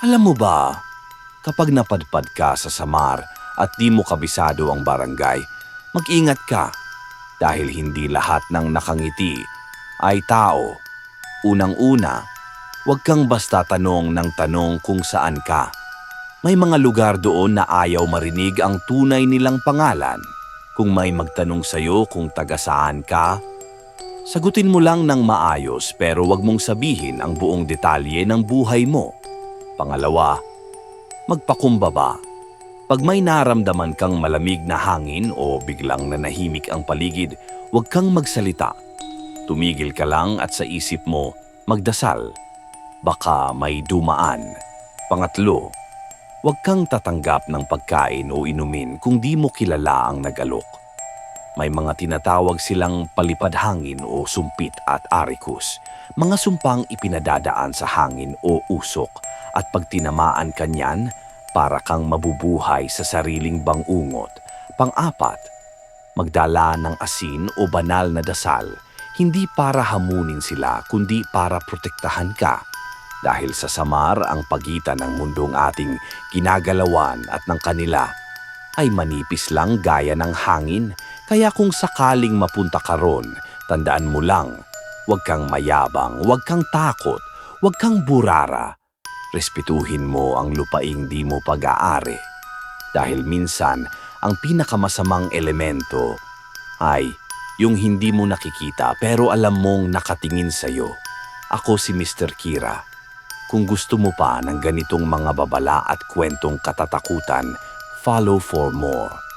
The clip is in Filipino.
Alam mo ba, kapag napadpad ka sa Samar at di mo kabisado ang barangay, mag-ingat ka dahil hindi lahat ng nakangiti ay tao. Unang-una, huwag kang basta tanong ng tanong kung saan ka. May mga lugar doon na ayaw marinig ang tunay nilang pangalan. Kung may magtanong sa'yo kung taga saan ka, sagutin mo lang ng maayos pero wag mong sabihin ang buong detalye ng buhay mo. Pangalawa, magpakumbaba. Pag may naramdaman kang malamig na hangin o biglang nanahimik ang paligid, huwag kang magsalita. Tumigil ka lang at sa isip mo, magdasal. Baka may dumaan. Pangatlo, huwag kang tatanggap ng pagkain o inumin kung di mo kilala ang nagalok. May mga tinatawag silang palipad hangin o sumpit at arikus, mga sumpang ipinadadaan sa hangin o usok at pag tinamaan ka niyan, para kang mabubuhay sa sariling bangungot. Pang-apat, magdala ng asin o banal na dasal, hindi para hamunin sila kundi para protektahan ka. Dahil sa samar ang pagitan ng mundong ating ginagalawan at ng kanila ay manipis lang gaya ng hangin. Kaya kung sakaling mapunta ka ron, tandaan mo lang, huwag kang mayabang, huwag kang takot, huwag kang burara. Respetuhin mo ang lupaing di mo pag-aari. Dahil minsan, ang pinakamasamang elemento ay yung hindi mo nakikita pero alam mong nakatingin sa'yo. Ako si Mr. Kira. Kung gusto mo pa ng ganitong mga babala at kwentong katatakutan, follow for more.